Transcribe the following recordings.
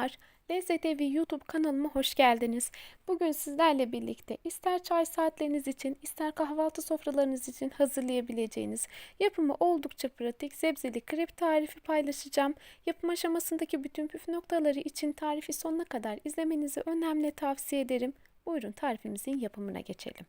Merhabalar, Lezzet Evi YouTube kanalıma hoş geldiniz. Bugün sizlerle birlikte ister çay saatleriniz için, ister kahvaltı sofralarınız için hazırlayabileceğiniz yapımı oldukça pratik sebzeli krep tarifi paylaşacağım. Yapım aşamasındaki bütün püf noktaları için tarifi sonuna kadar izlemenizi önemli tavsiye ederim. Buyurun tarifimizin yapımına geçelim.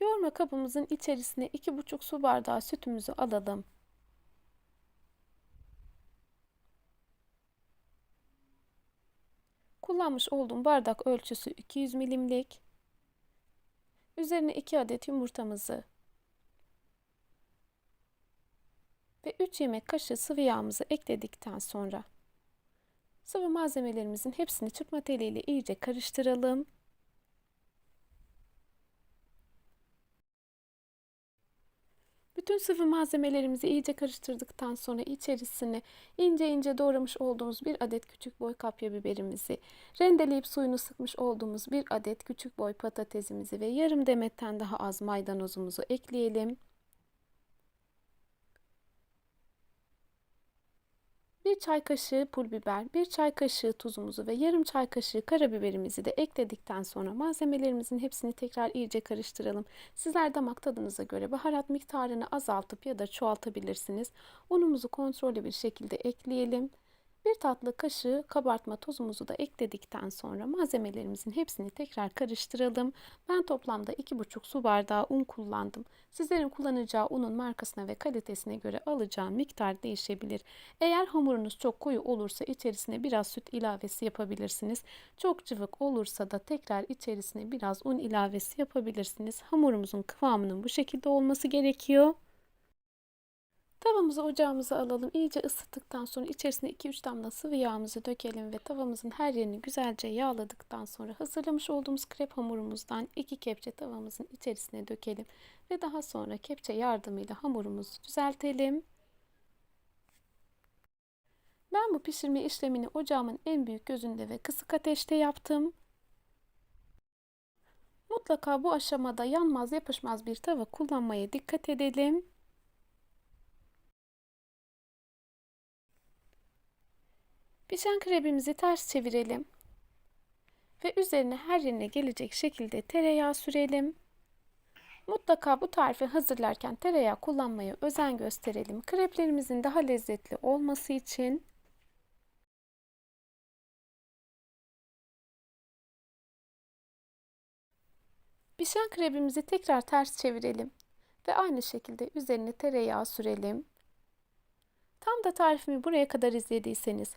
Yoğurma kabımızın içerisine 2,5 su bardağı sütümüzü alalım. Kullanmış olduğum bardak ölçüsü 200 milimlik. Üzerine 2 adet yumurtamızı ve 3 yemek kaşığı sıvı yağımızı ekledikten sonra sıvı malzemelerimizin hepsini çırpma teliyle iyice karıştıralım. Bütün sıvı malzemelerimizi iyice karıştırdıktan sonra içerisine ince ince doğramış olduğumuz bir adet küçük boy kapya biberimizi, rendeleyip suyunu sıkmış olduğumuz bir adet küçük boy patatesimizi ve yarım demetten daha az maydanozumuzu ekleyelim. Bir çay kaşığı pul biber, bir çay kaşığı tuzumuzu ve yarım çay kaşığı karabiberimizi de ekledikten sonra malzemelerimizin hepsini tekrar iyice karıştıralım. Sizler damak tadınıza göre baharat miktarını azaltıp ya da çoğaltabilirsiniz. Unumuzu kontrollü bir şekilde ekleyelim. Bir tatlı kaşığı kabartma tozumuzu da ekledikten sonra malzemelerimizin hepsini tekrar karıştıralım. Ben toplamda 2,5 su bardağı un kullandım. Sizlerin kullanacağı unun markasına ve kalitesine göre alacağım miktar değişebilir. Eğer hamurunuz çok koyu olursa içerisine biraz süt ilavesi yapabilirsiniz. Çok cıvık olursa da tekrar içerisine biraz un ilavesi yapabilirsiniz. Hamurumuzun kıvamının bu şekilde olması gerekiyor. Tavamızı ocağımıza alalım. İyice ısıttıktan sonra içerisine 2-3 damla sıvı yağımızı dökelim ve tavamızın her yerini güzelce yağladıktan sonra hazırlamış olduğumuz krep hamurumuzdan 2 kepçe tavamızın içerisine dökelim ve daha sonra kepçe yardımıyla hamurumuzu düzeltelim. Ben bu pişirme işlemini ocağımın en büyük gözünde ve kısık ateşte yaptım. Mutlaka bu aşamada yanmaz yapışmaz bir tava kullanmaya dikkat edelim. Pişen krebimizi ters çevirelim. Ve üzerine her yerine gelecek şekilde tereyağı sürelim. Mutlaka bu tarifi hazırlarken tereyağı kullanmaya özen gösterelim. Kreplerimizin daha lezzetli olması için. Pişen krebimizi tekrar ters çevirelim ve aynı şekilde üzerine tereyağı sürelim. Tam da tarifimi buraya kadar izlediyseniz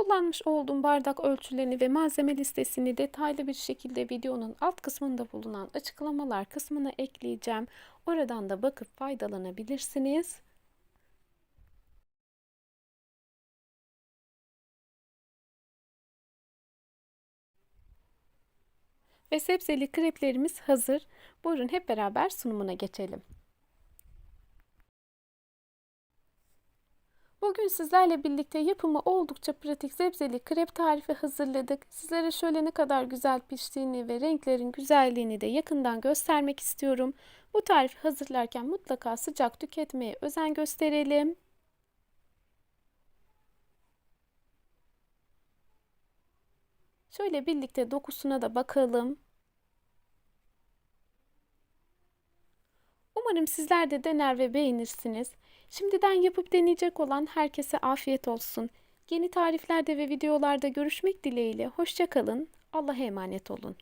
Kullanmış olduğum bardak ölçülerini ve malzeme listesini detaylı bir şekilde videonun alt kısmında bulunan açıklamalar kısmına ekleyeceğim. Oradan da bakıp faydalanabilirsiniz. Ve sebzeli kreplerimiz hazır. Buyurun hep beraber sunumuna geçelim. Bugün sizlerle birlikte yapımı oldukça pratik sebzeli krep tarifi hazırladık. Sizlere şöyle ne kadar güzel piştiğini ve renklerin güzelliğini de yakından göstermek istiyorum. Bu tarifi hazırlarken mutlaka sıcak tüketmeye özen gösterelim. Şöyle birlikte dokusuna da bakalım. Umarım sizler de dener ve beğenirsiniz. Şimdiden yapıp deneyecek olan herkese afiyet olsun. Yeni tariflerde ve videolarda görüşmek dileğiyle. Hoşçakalın. Allah'a emanet olun.